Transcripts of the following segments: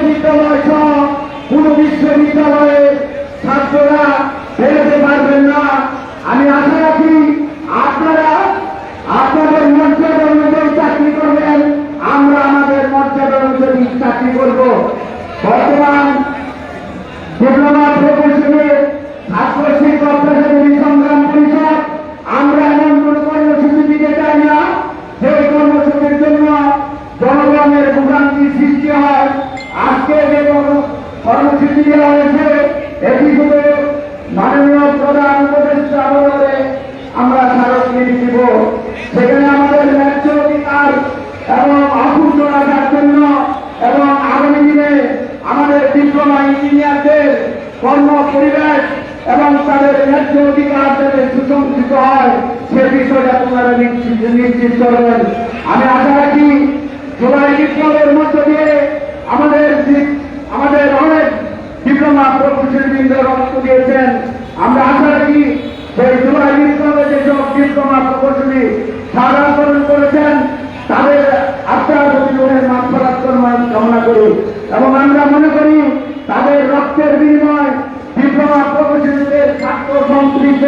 বিশ্ববিদ্যালয় সহ কোন বিশ্ববিদ্যালয় আজকে যে কর্ম- কর্মসূচি দেওয়া হয়েছে এটি শুধু মাননীয় প্রধান উপদেষ্টা আমরা সেখানে আমাদের ন্যায্য অধিকার এবং অক্ষুণ্ণ রাখার জন্য এবং আগামী দিনে আমাদের ডিপ্লোমা ইঞ্জিনিয়ারদের কর্ম পরিবেশ এবং তাদের ন্যায্য অধিকার যাতে সুসংস্থিত হয়, সে বিষয়টা আপনারা নিশ্চিত করবেন আমি আশা রাখি জুলাই বিপ্লবের মধ্য দিয়ে আমাদের যে- আমাদের অনেক ডিপ্লোমা প্রকৌশলীবৃন্দ রক্ত দিয়েছেন আমরা আশা রাখি সেই জুলাই বিপ্লবে যেসব ডিপ্লোমা প্রকৌশলী সাধারণ করেছেন তাদের মাত্রার কামনা করি। এবং আমরা মনে করি, তাদের রক্তের বিনিময় ডিপ্লোমা প্রকৌশলীদের ছাত্র সম্পৃক্ত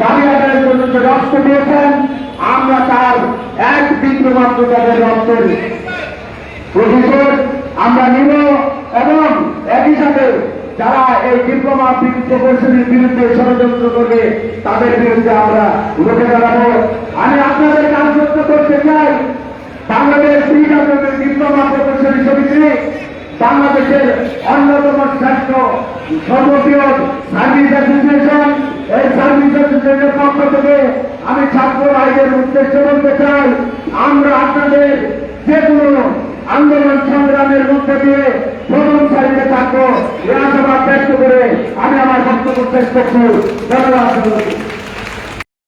দাবি আদায়ের জন্য যে রক্ত দিয়েছেন, আমরা তার এক বিন্দু মাত্র তাদের রক্তের প্রতিশোধ আমরা নিব এবং একই সাথে যারা এই ডিপ্লোমা প্রকৌশলীর বিরুদ্ধে ষড়যন্ত্র করবে, তাদের বিরুদ্ধে আমরা রুখে দাঁড়াবো। আমি আপনাদের কাজ করতে চাই বাংলাদেশ ডিপ্লোমা প্রকৌশলী সমিতি বাংলাদেশের অন্যতম শ্রেষ্ঠ সর্ববৃহৎ সার্ভিস অ্যাসোসিয়েশন এই সার্ভিস অ্যাসোসিয়েশনের পক্ষ থেকে আমি ছাত্র ভাইদের উদ্দেশ্যে বলতে চাই, আমরা আপনাদের যে কোনো আন্দোলন সংগ্রামের মধ্যে দিয়ে প্রথম সারিতে থাকব। এ আশাবাদ ব্যক্ত করে আমি আমার বক্তব্য শেষ করছি। ধন্যবাদ।